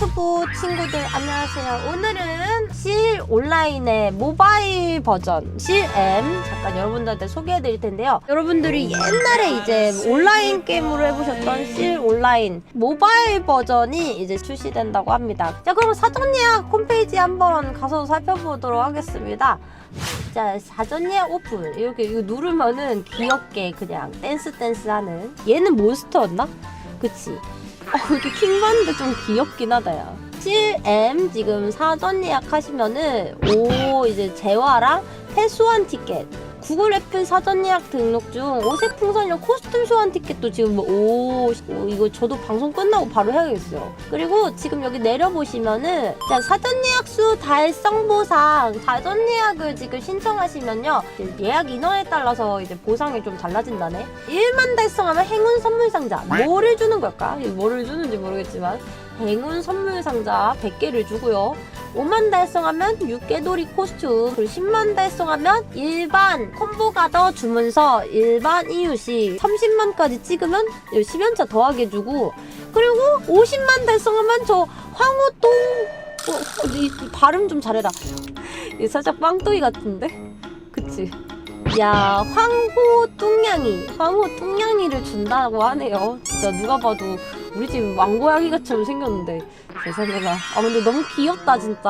유튜브 친구들 안녕하세요. 오늘은 실 온라인의 모바일 버전 실M 잠깐 여러분들한테 소개해 드릴 텐데요. 여러분들이 옛날에 이제 온라인 게임으로 해보셨던 실 온라인 모바일 버전이 이제 출시된다고 합니다. 자 그럼 사전 예약 홈페이지 한번 가서 살펴보도록 하겠습니다. 자 사전 예약 오픈 이렇게 이거 누르면은 귀엽게 그냥 댄스 댄스 하는 얘는 몬스터였나? 그치 어, 이렇게 킹받는데 좀 귀엽긴 하다, 야. 7M 지금 사전 예약하시면은, 오, 이제 재화랑 패수한 티켓. 구글 애플 사전 예약 등록 중 오색 풍선이랑 코스튬 소환 티켓도 지금 뭐, 오, 오, 이거 저도 방송 끝나고 바로 해야겠어요. 그리고 지금 여기 내려보시면은 자 사전 예약 수 달성 보상 사전 예약을 지금 신청하시면요 예약 인원에 따라서 이제 보상이 좀 달라진다네. 1만 달성하면 행운 선물 상자 뭐를 주는 걸까? 뭐를 주는지 모르겠지만 행운 선물 상자 100개를 주고요. 5만 달성하면 육개돌이 코스튬 그리고 10만 달성하면 일반 콤보 가 더 주문서 일반 이유시 30만까지 찍으면 10연차 더하게 주고 그리고 50만 달성하면 저 황호똥 어, 어, 이, 이 발음 좀 잘해라 이 살짝 빵떡이 같은데? 그치? 야 황호 뚱냥이 황호 뚱냥이를 준다고 하네요 진짜 누가 봐도 우리 집 왕고양이가처럼 생겼는데. 세상에나 아 근데 너무 귀엽다 진짜.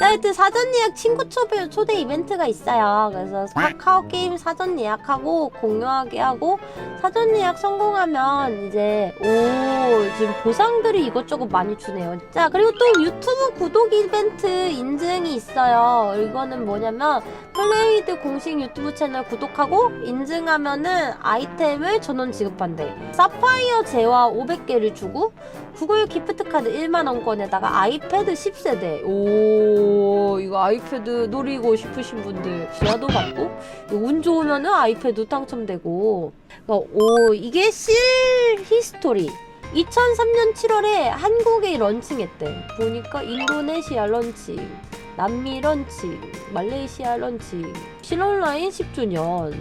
자 하여튼 사전 예약 친구 초대, 초대 이벤트가 있어요. 그래서 카카오 게임 사전 예약하고 공유하게 하고 사전 예약 성공하면 이제 오 지금 보상들이 이것저것 많이 주네요. 자 그리고 또 유튜브 구독 이벤트 인증이 있어요. 이거는 뭐냐면 플레이드 공식 유튜브 채널 구독하고 인증하면은 아이템을 전원 지급한대. 사파이어 제화 500개를 주고 구글 기프트 카드 1만 원권에다가 아이패드 10세대. 오, 이거 아이패드 노리고 싶으신 분들 지하도 받고 운 좋으면은 아이패드 당첨되고. 그러니까 오, 이게 실 히스토리. 2003년 7월에 한국에 런칭했대. 보니까 인도네시아 런칭, 남미 런칭, 말레이시아 런칭, 실온라인 10주년.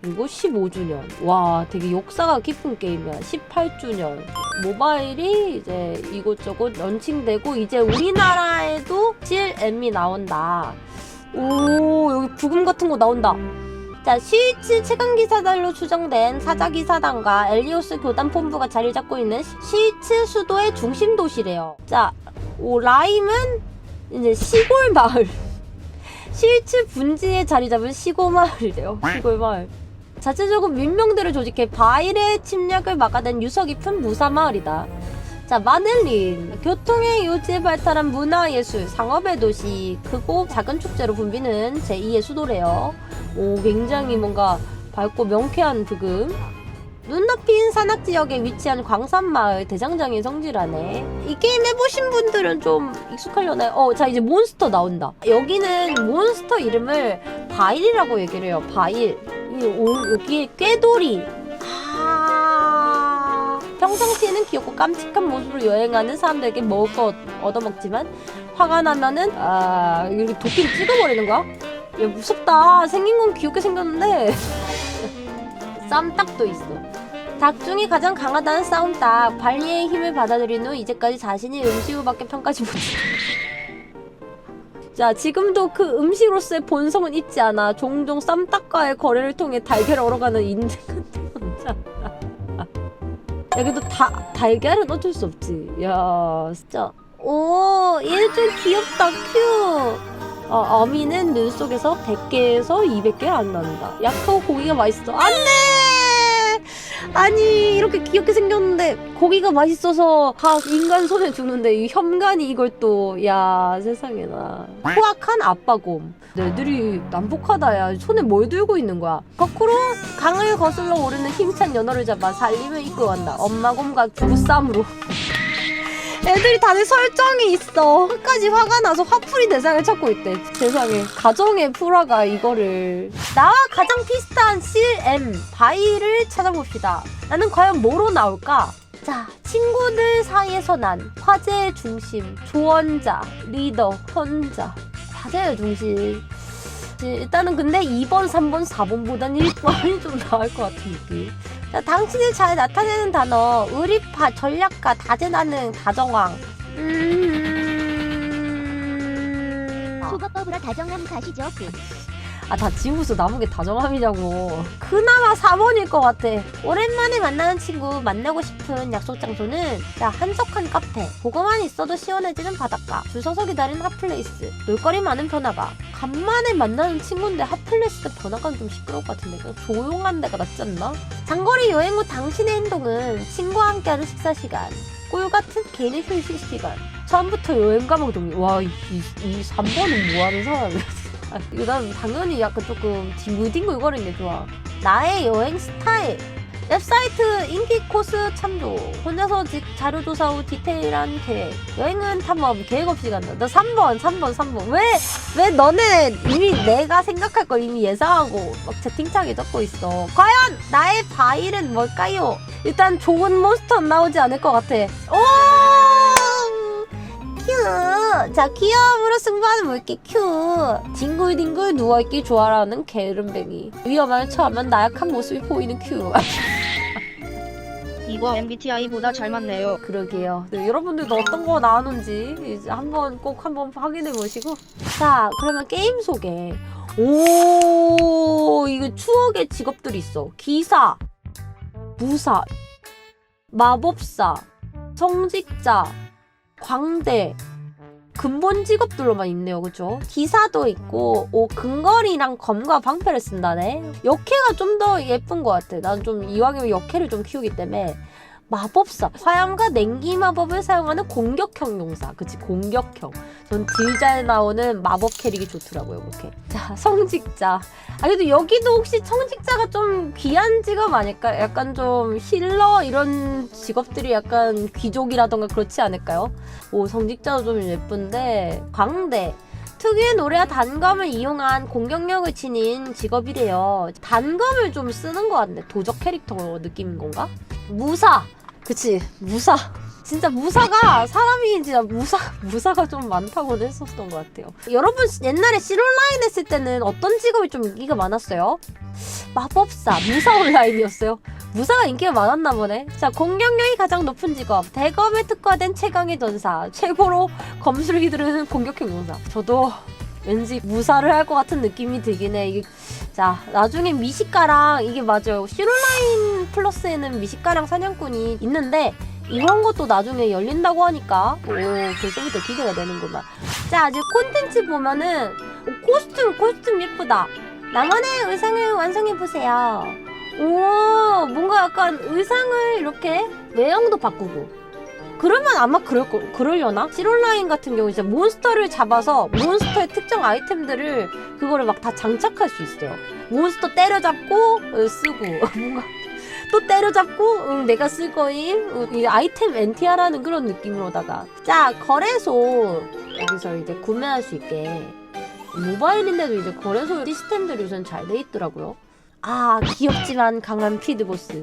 그리고 15주년. 와, 되게 역사가 깊은 게임이야. 18주년. 모바일이 이제 이곳저곳 런칭되고 이제 우리나라에도 CLM이 나온다. 오, 여기 부금 같은 거 나온다. 자, 스위치 최강기사단로 추정된 사자기사단과 엘리오스 교단 본부가 자리를 잡고 있는 스위치 수도의 중심 도시래요. 자, 오, 라임은 이제 시골 마을. 스위치 분지에 자리 잡은 시골 마을이래요. 시골 마을. 자체적으로 민명들을 조직해 바일의 침략을 막아낸 유서 깊은 무사 마을이다. 자, 마늘린. 교통의 요지에 발달한 문화예술, 상업의 도시, 크고 작은 축제로 붐비는 제2의 수도래요. 오, 굉장히 뭔가 밝고 명쾌한 부금. 눈 높인 산악 지역에 위치한 광산마을 대장장의 성지라네. 이 게임 해보신 분들은 좀 익숙하려나요? 어, 자, 이제 몬스터 나온다. 여기는 몬스터 이름을 바일이라고 얘기를 해요. 바일. 이 올- 여기에 꾀돌이. 아. 평상시에는 귀엽고 깜찍한 모습으로 여행하는 사람들에게 먹을 것 얻어먹지만 화가 나면은 아 이렇게 도끼를 찍어버리는 거야? 야 무섭다. 생긴 건 귀엽게 생겼는데 쌈딱도 있어. 닭 중에 가장 강하다는 싸움닭 발리의 힘을 받아들인 후 이제까지 자신이 음식으로밖에 평가지 못해. 자 지금도 그 음식으로서의 본성은 잊지 않아 종종 쌈닭과의 거래를 통해 달걀을 얻어가는 인생 같은 남자. 여기도 다 달걀은 어쩔 수 없지. 야 진짜. 오, 얘 좀 귀엽다, 큐. 어, 어미는 눈 속에서 100개에서 200개 안 난다. 약하고 고기가 맛있어. 안 돼! 아니, 이렇게 귀엽게 생겼는데, 고기가 맛있어서 다 인간 손에 주는데, 이 현관이 이걸 또, 야, 세상에나. 포악한 아빠곰. 애들이 난폭하다, 야. 손에 뭘 들고 있는 거야? 거꾸로 강을 거슬러 오르는 힘찬 연어를 잡아 살림을 이끌어간다. 엄마곰과 부부싸움으로. 애들이 다들 설정이 있어. 끝까지 화가 나서 화풀이 대상을 찾고 있대. 세상에. 가정의 풀화가 이거를. 나와 가장 비슷한 CM 바이를 찾아봅시다. 나는 과연 뭐로 나올까? 자, 친구들 사이에서 난 화제의 중심, 조언자, 리더, 혼자. 화제의 중심. 일단은 근데 2번, 3번, 4번보단 1번이 좀 나을 것 같은 느낌. 당신이 잘 나타내는 단어 의리파 전략가 다재다능 다정왕. 음... 음... 어. 법으로 다정함 가시죠 그. 아 다 지우고서 남은 게 다정함이냐고. 그나마 4번일 것 같아. 오랜만에 만나는 친구 만나고 싶은 약속 장소는 자 한적한 카페. 보고만 있어도 시원해지는 바닷가. 줄 서서 기다리는 핫플레이스. 놀거리 많은 변화가. 간만에 만나는 친구인데 핫플레이스 변화가는 좀 시끄러울 것 같은데 그냥 조용한 데가 낫지 않나? 장거리 여행 후 당신의 행동은 친구와 함께하는 식사 시간 꿀 같은 개인의 휴식 시간. 처음부터 여행 가방 정리 와 이 이, 이 3번은 뭐하는 사람이야 아, 난 당연히 약간 조금 뒹굴뒹굴거리는 게 좋아. 나의 여행 스타일. 웹사이트 인기 코스 참조. 혼자서 직 자료 조사 후 디테일한 계획. 여행은 탐험 계획 없이 간다. 나 3번, 3번, 3번. 왜, 왜 너네 이미 내가 생각할 걸 이미 예상하고 막 채팅창에 적고 있어. 과연 나의 바일은 뭘까요? 일단 좋은 몬스터 나오지 않을 것 같아. 오! 큐! 자, 귀여움으로 승부하는 물개 큐! 뒹굴뒹굴 누워있기 좋아라는 게으름뱅이. 위험을 처하면 나약한 모습이 보이는 큐. 이거 MBTI보다 잘 맞네요. 그러게요. 네, 여러분들도 어떤 거 나오는지 이제 한번 꼭 한번 확인해 보시고. 자, 그러면 게임 소개. 오, 이거 추억의 직업들이 있어. 기사, 무사, 마법사, 성직자, 광대. 근본 직업들로만 있네요, 그죠? 기사도 있고, 오, 근거리랑 검과 방패를 쓴다네? 역해가 좀 더 예쁜 것 같아. 난 좀 이왕이면 역해를 좀 키우기 때문에. 마법사. 화염과 냉기 마법을 사용하는 공격형 용사. 그치 공격형. 전 딜 잘 나오는 마법 캐릭이 좋더라고요 그렇게. 자 성직자. 아 그래도 여기도 혹시 성직자가 좀 귀한 직업 아닐까? 약간 좀 힐러 이런 직업들이 약간 귀족이라던가 그렇지 않을까요? 오 성직자도 좀 예쁜데 광대 특유의 노래와 단검을 이용한 공격력을 지닌 직업이래요. 단검을 좀 쓰는 것 같네. 도적 캐릭터 느낌인 건가? 무사. 그치. 무사. 진짜 무사가 사람이 진짜 무사 무사가 좀 많다고 했었던 것 같아요. 여러분 옛날에 실 온라인 했을 때는 어떤 직업이 좀 인기가 많았어요? 마법사, 무사 온라인이었어요. 무사가 인기가 많았나 보네. 자, 공격력이 가장 높은 직업. 대검에 특화된 최강의 전사. 최고로 검술 휘두르는 공격형 용사. 저도 왠지 무사를 할 것 같은 느낌이 들긴 해. 이게 자, 나중에 미식가랑 이게 맞아요. 실온라인 플러스에는 미식가랑 사냥꾼이 있는데 이런 것도 나중에 열린다고 하니까 오 벌써부터 기대가 되는구만. 자, 이제 콘텐츠 보면은 오, 코스튬 코스튬 예쁘다. 나만의 의상을 완성해 보세요. 오, 뭔가 약간 의상을 이렇게 외형도 바꾸고. 그러면 아마 그럴 거, 그러려나? 실온라인 같은 경우 이제 몬스터를 잡아서 몬스터의 특정 아이템들을 그거를 막 다 장착할 수 있어요. 몬스터 때려잡고 어, 쓰고 뭔가 또 때려잡고 응, 내가 쓸 거임 응, 이 아이템 엔티아라는 그런 느낌으로다가 자 거래소 여기서 이제 구매할 수 있게 모바일인데도 이제 거래소 시스템들이 우선 잘 돼 있더라고요. 아 귀엽지만 강한 피드보스.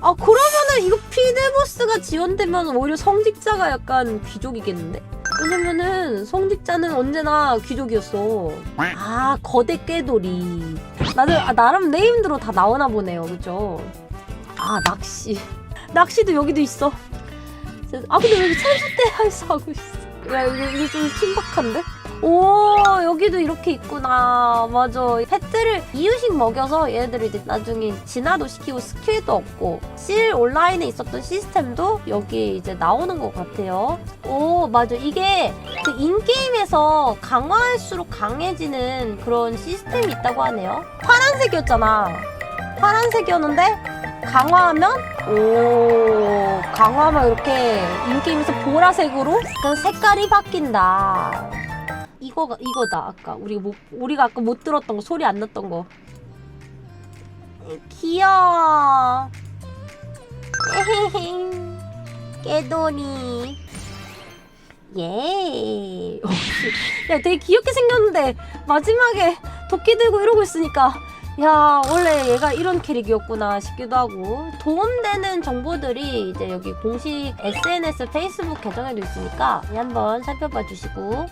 아 그러면은 이거 피드보스가 지원되면 오히려 성직자가 약간 귀족이겠는데? 왜냐면은 성직자는 언제나 귀족이었어. 아 거대 꾀돌이. 나는 아, 나름 네임드로 다 나오나 보네요, 그죠? 아 낚시. 낚시도 여기도 있어. 아 근데 여기 천수대에서 하고 있어. 야 이거, 이거 좀 신박한데? 오 여기도 이렇게 있구나. 맞아. 펫들을 이유식 먹여서 얘네들을 이제 나중에 진화도 시키고 스킬도 얻고 실 온라인에 있었던 시스템도 여기 이제 나오는 것 같아요. 오 맞아. 이게 그 인게임에서 강화할수록 강해지는 그런 시스템이 있다고 하네요. 파란색이었잖아. 파란색이었는데 강화하면? 오 강화하면 이렇게 인게임에서 보라색으로? 약간 색깔이 바뀐다 이거가 이거다 아까. 우리가 못 우리가 아까 못 들었던 거 소리 안 났던 거. 귀여워. 깨돌이 예. 어, 야 되게 귀엽게 생겼는데 마지막에 도끼 들고 이러고 있으니까 야 원래 얘가 이런 캐릭이었구나 싶기도 하고 도움되는 정보들이 이제 여기 공식 SNS 페이스북 계정에도 있으니까 한번 살펴봐 주시고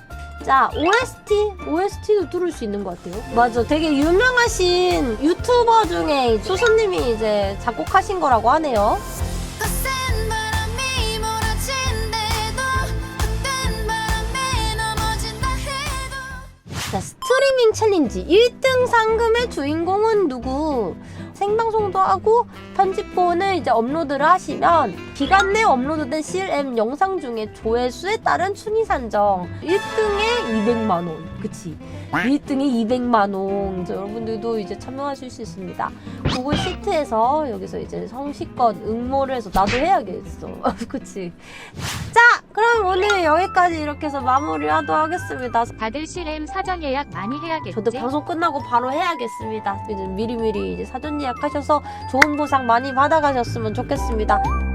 자 OST OST도 들을 수 있는 것 같아요. 맞아. 되게 유명하신 유튜버 중에 소수님이 이제 작곡하신 거라고 하네요. 거센 바람이 몰아친대도 헛된 바람에 넘어진다 해도. 챌린지. 1등 상금의 주인공은 누구? 생방송도 하고 편집본을 이제 업로드를 하시면 기간 내 업로드된 CLM 영상 중에 조회수에 따른 순위 산정. 1등에 200만 원. 그치? 1등에 200만 원. 이제 여러분들도 이제 참여하실 수 있습니다. 구글 시트에서 여기서 이제 성실껏 응모를 해서 나도 해야겠어. 그치? 자 그럼 오늘 여기까지 이렇게 해서 마무리하도록 하겠습니다 다들 CRM 사전 예약 많이 해야겠지? 저도 방송 끝나고 바로 해야겠습니다. 이제 미리미리 이제 사전 예약하셔서 좋은 보상 많이 받아가셨으면 좋겠습니다.